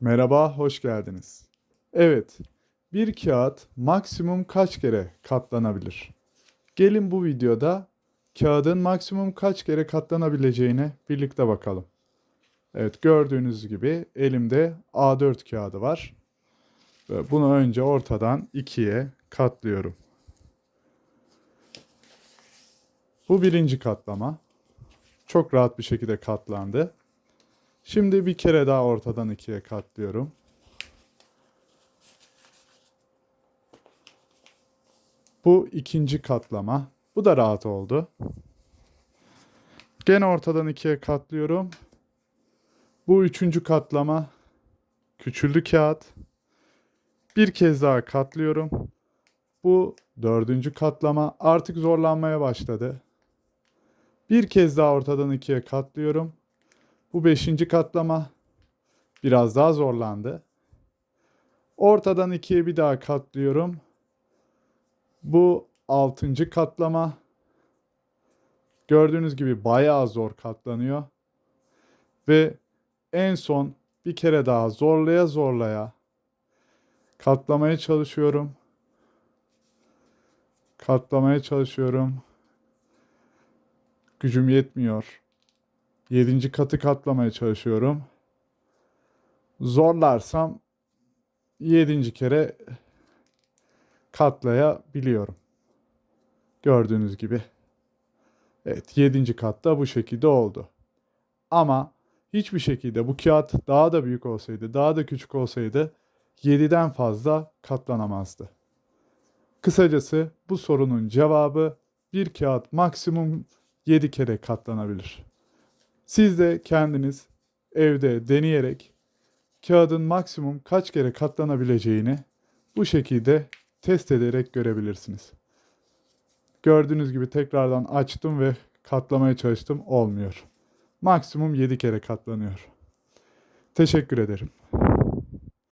Merhaba, hoş geldiniz. Evet, bir kağıt maksimum kaç kere katlanabilir? Gelin bu videoda kağıdın maksimum kaç kere katlanabileceğine birlikte bakalım. Evet, gördüğünüz gibi elimde A4 kağıdı var. Ve bunu önce ortadan ikiye katlıyorum. Bu birinci katlama. Çok rahat bir şekilde katlandı. Şimdi bir kere daha ortadan ikiye katlıyorum. Bu ikinci katlama. Bu da rahat oldu. Gene ortadan ikiye katlıyorum. Bu üçüncü katlama. Küçüldü kağıt. Bir kez daha katlıyorum. Bu dördüncü katlama artık zorlanmaya başladı. Bir kez daha ortadan ikiye katlıyorum. Bu beşinci katlama biraz daha zorlandı. Ortadan ikiye bir daha katlıyorum. Bu altıncı katlama. Gördüğünüz gibi bayağı zor katlanıyor. Ve en son bir kere daha zorlaya zorlaya katlamaya çalışıyorum. Katlamaya çalışıyorum. Gücüm yetmiyor. Yedinci katı katlamaya çalışıyorum. Zorlarsam yedinci kere katlayabiliyorum. Gördüğünüz gibi. Evet yedinci katta bu şekilde oldu. Ama hiçbir şekilde bu kağıt daha da büyük olsaydı, daha da küçük olsaydı 7'den fazla katlanamazdı. Kısacası bu sorunun cevabı bir kağıt maksimum 7 kere katlanabilir. Siz de kendiniz evde deneyerek kağıdın maksimum kaç kere katlanabileceğini bu şekilde test ederek görebilirsiniz. Gördüğünüz gibi tekrardan açtım ve katlamaya çalıştım olmuyor. Maksimum 7 kere katlanıyor. Teşekkür ederim.